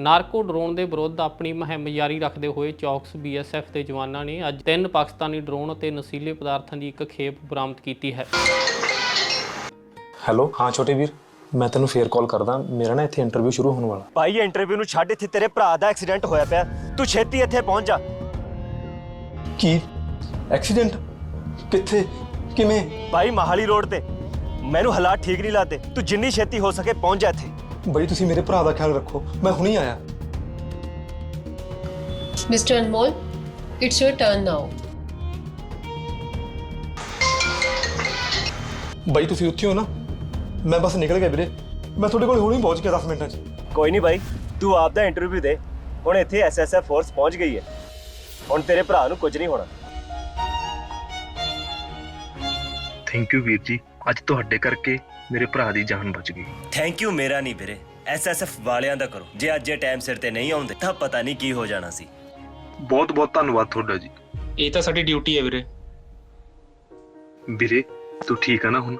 Narco drone ਦੇ ਵਿਰੁੱਧ ਆਪਣੀ ਮੁਹਿੰਮ ਜਾਰੀ ਰੱਖਦੇ ਹੋਏ ਚੌਕਸ ਬੀਐਸਐਫ ਦੇ ਜਵਾਨਾਂ ਨੇ ਅੱਜ ਤਿੰਨ ਪਾਕਿਸਤਾਨੀ ਡਰੋਨ ਅਤੇ ਨਸ਼ੀਲੇ ਪਦਾਰਥਾਂ ਦੀ ਇੱਕ ਖੇਪ ਬਰਾਮਦ ਕੀਤੀ ਹੈ। ਹੈਲੋ ਹਾਂ ਛੋਟੇ ਵੀਰ ਮੈਂ ਤੈਨੂੰ ਫੇਰ ਕਾਲ ਕਰਦਾ। ਮੇਰਾ ਨਾ ਇੱਥੇ ਇੰਟਰਵਿਊ ਸ਼ੁਰੂ ਹੋਣ ਵਾਲਾ। ਭਾਈ ਇੰਟਰਵਿਊ ਨੂੰ ਛੱਡ ਇੱਥੇ ਤੇਰੇ ਭਰਾ ਦਾ ਐਕਸੀਡੈਂਟ ਹੋਇਆ ਪਿਆ। ਤੂੰ ਛੇਤੀ ਇੱਥੇ ਪਹੁੰਚ ਜਾ। ਕੀ? ਐਕਸੀਡੈਂਟ? ਕਿੱਥੇ? ਕਿਵੇਂ? ਭਾਈ ਮਹਾਲੀ ਰੋਡ ਤੇ। ਮੈਨੂੰ ਹਾਲਾਤ ਠੀਕ ਨਹੀਂ ਲੱਗਦੇ। ਤੂੰ ਜਿੰਨੀ ਛੇਤੀ ਹੋ ਸਕੇ ਪਹੁੰਚ ਜਾ ਇੱਥੇ। ਬਈ ਤੁਸੀਂ ਮੇਰੇ ਭਰਾ ਦਾ ਖਿਆਲ ਰੱਖੋ ਮੈਂ ਹੁਣੀ ਆਇਆ Mr. Anmol, it's your turn now. ਬਈ ਤੁਸੀਂ ਉੱਥੇ ਹੋ ਨਾ ਮੈਂ ਬਸ ਨਿਕਲ ਗਿਆ ਵੀਰੇ ਮੈਂ ਤੁਹਾਡੇ ਕੋਲ ਹੁਣੀ ਪਹੁੰਚ ਗਿਆ 10 ਮਿੰਟਾਂ 'ਚ ਕੋਈ ਨਹੀਂ ਭਾਈ ਤੂੰ ਆਪ ਦਾ ਇੰਟਰਵਿਊ ਦੇ ਹੁਣ ਇੱਥੇ ਐਸਐਸਐਫ ਫੋਰਸ ਪਹੁੰਚ ਗਈ ਹੈ ਹੁਣ ਤੇਰੇ ਭਰਾ ਨੂੰ ਕੁਝ ਨਹੀਂ ਹੋਣਾ ਥੈਂਕ ਯੂ ਵੀਰ ਜੀ ਅੱਜ ਤੁਹਾਡੇ ਕਰਕੇ ਮੇਰੇ ਭਰਾ ਦੀ ਜਾਨ ਬਚ ਗਈ। ਥੈਂਕ ਯੂ ਮੇਰਾ ਨਹੀਂ ਵੀਰੇ। ਐਸਐਸਐਫ ਵਾਲਿਆਂ ਦਾ ਕਰੋ। ਜੇ ਅੱਜ ਇਹ ਟਾਈਮ ਸਿਰ ਤੇ ਨਹੀਂ ਆਉਂਦੇ ਤਾਂ ਪਤਾ ਨਹੀਂ ਕੀ ਹੋ ਜਾਣਾ ਸੀ। ਬਹੁਤ ਬਹੁਤ ਧੰਨਵਾਦ ਤੁਹਾਡਾ ਜੀ। ਇਹ ਤਾਂ ਸਾਡੀ ਡਿਊਟੀ ਹੈ ਵੀਰੇ। ਵੀਰੇ ਤੂੰ ਠੀਕ ਆ ਨਾ ਹੁਣ?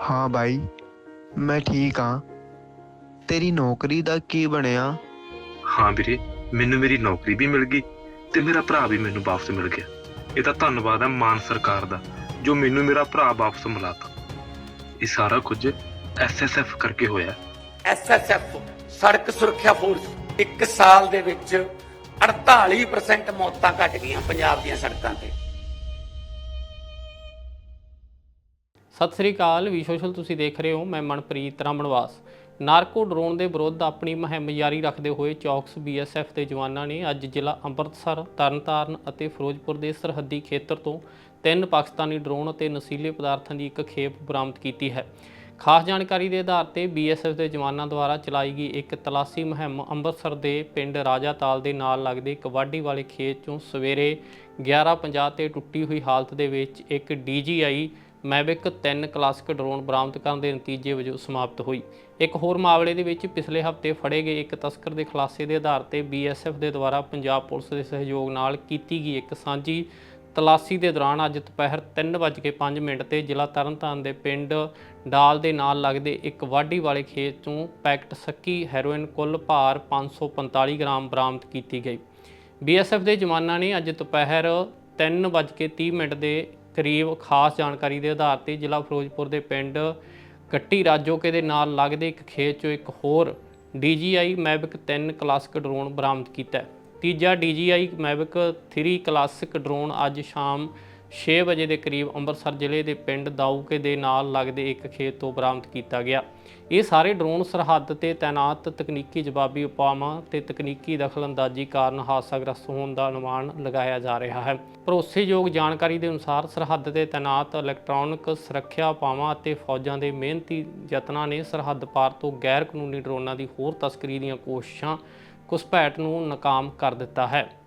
ਹਾਂ ਬਾਈ ਮੈਂ ਠੀਕ ਹਾਂ ਤੇਰੀ ਨੌਕਰੀ ਦਾ ਕੀ ਬਣਿਆ? ਹਾਂ ਵੀਰੇ ਮੈਨੂੰ ਮੇਰੀ ਨੌਕਰੀ ਵੀ ਮਿਲ ਗਈ ਤੇ ਮੇਰਾ ਭਰਾ ਵੀ ਮੈਨੂੰ ਵਾਪਸ ਮਿਲ ਗਿਆ। ਇਹ ਤਾਂ ਧੰਨਵਾਦ ਹੈ ਮਾਨ ਸਰਕਾਰ ਦਾ ਜੋ ਮੈਨੂੰ ਮੇਰਾ ਭਰਾ ਵਾਪਸ ਮਿਲਾਤਾ। ਇਹ ਸਾਰਾ ਕੁਝ ਐਸਐਸਐਫ ਕਰਕੇ ਹੋਇਆ ਐਸਐਸਐਫ ਸੜਕ ਸੁਰੱਖਿਆ ਫੋਰਸ ਇੱਕ ਸਾਲ ਦੇ ਵਿੱਚ 48% ਮੌਤਾਂ ਘਟ ਗਈਆਂ ਪੰਜਾਬ ਦੀਆਂ ਸੜਕਾਂ ਤੇ। ਸਤਿ ਸ੍ਰੀ ਅਕਾਲ ਵੀ ਸੋਸ਼ਲ ਤੁਸੀਂ ਦੇਖ ਰਹੇ ਹੋ ਮੈਂ ਮਨਪ੍ਰੀਤ ਰਾਮਣਵਾਸ। ਨਾਰਕੋ ਡਰੋਨ ਦੇ ਵਿਰੁੱਧ ਆਪਣੀ ਮੁਹਿੰਮ ਜਾਰੀ ਰੱਖਦੇ ਹੋਏ ਚੌਕਸ ਬੀਐਸਐਫ ਦੇ ਜਵਾਨਾਂ ਨੇ ਅੱਜ ਜ਼ਿਲ੍ਹਾ ਅੰਮ੍ਰਿਤਸਰ ਤਰਨਤਾਰਨ ਅਤੇ ਫਿਰੋਜ਼ਪੁਰ ਦੇ ਸਰਹੱਦੀ ਖੇਤਰ ਤੋਂ ਤਿੰਨ ਪਾਕਿਸਤਾਨੀ ਡਰੋਨ ਅਤੇ ਨਸ਼ੀਲੇ ਪਦਾਰਥਾਂ ਦੀ ਇੱਕ ਖੇਪ ਬਰਾਮਦ ਕੀਤੀ ਹੈ। ਖਾਸ ਜਾਣਕਾਰੀ ਦੇ ਆਧਾਰ ਤੇ ਬੀਐਸਐਫ ਦੇ ਜਵਾਨਾਂ ਦੁਆਰਾ ਚਲਾਈ ਗਈ ਇੱਕ ਤਲਾਸ਼ੀ ਮੁਹਿੰਮ ਅੰਮ੍ਰਿਤਸਰ ਦੇ ਪਿੰਡ ਰਾਜਾਤਾਲ ਦੇ ਨਾਲ ਲੱਗਦੇ ਇੱਕ ਵਾਢੀ ਵਾਲੇ ਖੇਤ ਚੋਂ ਸਵੇਰੇ 11:50 ਤੇ ਟੁੱਟੀ ਹੋਈ ਹਾਲਤ ਦੇ ਵਿੱਚ ਇੱਕ ਡੀਜੀਆਈ ਮੈਵਿਕ 3 ਕਲਾਸਿਕ ਡਰੋਨ ਬਰਾਮਦ ਕਰਨ ਦੇ ਨਤੀਜੇ ਵਜੋਂ ਸਮਾਪਤ ਹੋਈ। ਇੱਕ ਹੋਰ ਮਾਮਲੇ ਦੇ ਵਿੱਚ ਪਿਛਲੇ ਹਫ਼ਤੇ ਫੜੇ ਗਏ ਇੱਕ ਤਸਕਰ ਦੇ ਖੁਲਾਸੇ ਦੇ ਆਧਾਰ ਤੇ ਬੀਐਸਐਫ ਦੇ ਦੁਆਰਾ ਪੰਜਾਬ ਪੁਲਿਸ ਦੇ ਸਹਿਯੋਗ ਨਾਲ ਕੀਤੀ ਗਈ ਇੱਕ ਸਾਂਝੀ ਤਲਾਸ਼ੀ ਦੇ ਦੌਰਾਨ ਅੱਜ ਦੁਪਹਿਰ 3:05 ਮਿੰਟ ਤੇ ਜ਼ਿਲ੍ਹਾ ਤਰਨਤਾਰਨ ਦੇ ਪਿੰਡ ਡਾਲ ਦੇ ਨਾਲ ਲੱਗਦੇ ਇੱਕ ਵਾਢੀ ਵਾਲੇ ਖੇਤ ਤੋਂ ਪੈਕਟ ਸੱਕੀ ਹੈਰੋਇਨ ਕੁੱਲ ਭਾਰ 545 ਗ੍ਰਾਮ ਬਰਾਮਦ ਕੀਤੀ ਗਈ ਬੀਐਸਐਫ ਦੇ ਜਵਾਨਾਂ ਨੇ ਅੱਜ ਦੁਪਹਿਰ 3:30 ਮਿੰਟ ਦੇ ਕਰੀਬ ਖਾਸ ਜਾਣਕਾਰੀ ਦੇ ਆਧਾਰ ਤੇ ਜ਼ਿਲ੍ਹਾ ਫਿਰੋਜ਼ਪੁਰ ਦੇ ਪਿੰਡ ਕੱਟੀ ਰਾਜੋਕੇ ਦੇ ਨਾਲ ਲੱਗਦੇ ਇੱਕ ਖੇਤ 'ਚੋਂ ਇੱਕ ਹੋਰ DJI ਮੈਵਿਕ 3 ਕਲਾਸਿਕ ਡਰੋਨ ਬਰਾਮਦ ਕੀਤਾ ਹੈ। ਤੀਜਾ DJI ਮੈਵਿਕ 3 ਕਲਾਸਿਕ ਡਰੋਨ ਅੱਜ ਸ਼ਾਮ 6 ਵਜੇ ਦੇ ਕਰੀਬ ਅੰਮ੍ਰਿਤਸਰ ਜ਼ਿਲ੍ਹੇ ਦੇ ਪਿੰਡ ਦਾਊਕੇ ਦੇ ਨਾਲ ਲੱਗਦੇ ਇੱਕ ਖੇਤ ਤੋਂ ਬਰਾਮਦ ਕੀਤਾ ਗਿਆ। ਇਹ ਸਾਰੇ ਡਰੋਨ ਸਰਹੱਦ ਤੇ ਤਾਇਨਾਤ ਤਕਨੀਕੀ ਜਵਾਬੀ ਉਪਾਵਾਂ ਤੇ ਤਕਨੀਕੀ ਦਖਲਅੰਦਾਜ਼ੀ ਕਾਰਨ ਹਾਦਸਾਗ੍ਰਸਤ ਹੋਣ ਦਾ ਅਨੁਮਾਨ ਲਗਾਇਆ ਜਾ ਰਿਹਾ ਹੈ। ਭਰੋਸੇਯੋਗ ਜਾਣਕਾਰੀ ਦੇ ਅਨੁਸਾਰ ਸਰਹੱਦ ਤੇ ਤਾਇਨਾਤ ਇਲੈਕਟ੍ਰੋਨਿਕ ਸੁਰੱਖਿਆ ਉਪਾਵਾਂ ਅਤੇ ਫੌਜਾਂ ਦੇ ਮਿਹਨਤੀ ਯਤਨਾਂ ਨੇ ਸਰਹੱਦ ਪਾਰ ਤੋਂ ਗੈਰ ਕਾਨੂੰਨੀ ਡਰੋਨਾਂ ਦੀ ਹੋਰ ਤਸਕਰੀ ਦੀਆਂ ਕੋਸ਼ਿਸ਼ਾਂ ਘੁਸਪੈਠ ਨੂੰ ਨਾਕਾਮ ਕਰ ਦਿੱਤਾ ਹੈ।